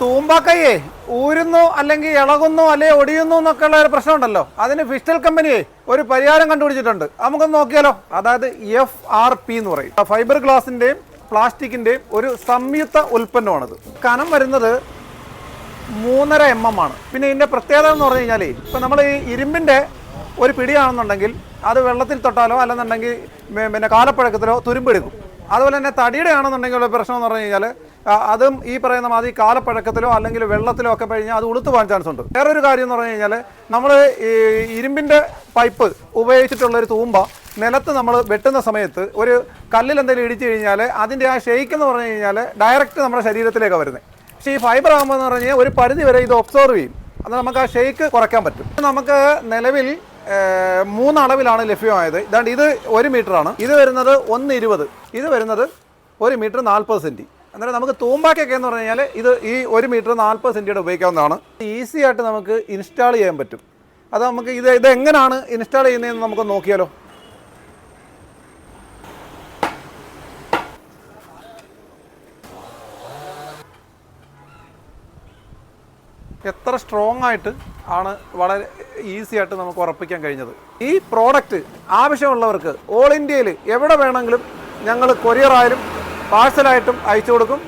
തൂമ്പാക്കയ്യേ ഊരുന്നു അല്ലെങ്കിൽ ഇളകുന്നു അല്ലെങ്കിൽ ഒടിയുന്നു എന്നൊക്കെ ഉള്ള ഒരു പ്രശ്നമുണ്ടല്ലോ. അതിന് ഫിസ്റ്റൽ കമ്പനിയെ ഒരു പരിഹാരം കണ്ടുപിടിച്ചിട്ടുണ്ട്. നമുക്കൊന്ന് നോക്കിയാലോ. അതായത് എഫ് ആർ പി എന്ന് പറയും. ഫൈബർ ഗ്ലാസിന്റെയും പ്ലാസ്റ്റിക്കിന്റെയും ഒരു സംയുക്ത ഉൽപ്പന്നമാണിത്. കനം വരുന്നത് മൂന്നര എം എം ആണ്. പിന്നെ ഇതിന്റെ പ്രത്യേകത എന്ന് പറഞ്ഞു കഴിഞ്ഞാൽ ഇപ്പൊ നമ്മൾ ഈ ഇരുമ്പിന്റെ ഒരു പിടിയാണെന്നുണ്ടെങ്കിൽ അത് വെള്ളത്തിൽ തൊട്ടാലോ അല്ലെന്നുണ്ടെങ്കിൽ പിന്നെ കാലപ്പഴക്കത്തിലോ തുരുമ്പെടുക്കും. അതുപോലെ തന്നെ തടിയുടെ ആണെന്നുണ്ടെങ്കിൽ ഉള്ള പ്രശ്നം എന്ന് പറഞ്ഞു കഴിഞ്ഞാൽ അതും ഈ പറയുന്ന മാതിരി കാലപ്പഴക്കത്തിലോ അല്ലെങ്കിൽ വെള്ളത്തിലോ ഒക്കെ കഴിഞ്ഞാൽ അത് ഉളുത്തു പോകാൻ ചാൻസ് ഉണ്ട്. വേറൊരു കാര്യം എന്ന് പറഞ്ഞു കഴിഞ്ഞാൽ നമ്മൾ ഈ ഇരുമ്പിന്റെ പൈപ്പ് ഉപയോഗിച്ചിട്ടുള്ള ഒരു തൂമ്പ നിലത്ത് നമ്മൾ വെട്ടുന്ന സമയത്ത് ഒരു കല്ലിൽ എന്തെങ്കിലും ഇടിച്ചു കഴിഞ്ഞാൽ അതിന്റെ ആ ഷെയ്ക്ക് എന്ന് പറഞ്ഞു കഴിഞ്ഞാൽ ഡയറക്റ്റ് നമ്മുടെ ശരീരത്തിലേക്ക് വരുന്നത് പക്ഷേ ഈ ഫൈബർ ആകുമ്പോൾ എന്ന് പറഞ്ഞാൽ ഒരു പരിധി വരെ ഇത് ഒബ്സർവ് ചെയ്യും. അത് നമുക്ക് ആ ഷെയ്ക്ക് കുറയ്ക്കാൻ പറ്റും. നമുക്ക് നിലവിൽ മൂന്നളവിലാണ് ലഭ്യമായത്. ഇതാണ്ട് ഇത് ഒരു മീറ്ററാണ് ഇത് വരുന്നത് ഒന്ന് ഇരുപത് ഇത് വരുന്നത് ഒരു മീറ്റർ നാൽപ്പത് സെന്റി അന്നേരം നമുക്ക് തൂമ്പാക്കൊക്കെ എന്ന് പറഞ്ഞു കഴിഞ്ഞാൽ ഇത് ഈ ഒരു മീറ്റർ നാൽപ്പത് സെന്റിയുടെ ഉപയോഗിക്കാവുന്നതാണ്. ഈസി ആയിട്ട് നമുക്ക് ഇൻസ്റ്റാൾ ചെയ്യാൻ പറ്റും. അത് നമുക്ക് ഇത് ഇത് എങ്ങനെയാണ് ഇൻസ്റ്റാൾ ചെയ്യുന്നതെന്ന് നമുക്ക് നോക്കിയാലോ. എത്ര സ്ട്രോങ് ആയിട്ട് ആണ് വളരെ ഈസി ആയിട്ട് നമുക്ക് ഉറപ്പിക്കാൻ കഴിഞ്ഞത്. ഈ പ്രോഡക്റ്റ് ആവശ്യമുള്ളവർക്ക് ഓൾ ഇന്ത്യയിൽ എവിടെ വേണമെങ്കിലും ഞങ്ങൾ കൊറിയർ ആയാലും പാഴ്സലായിട്ടും അയച്ചു കൊടുക്കും.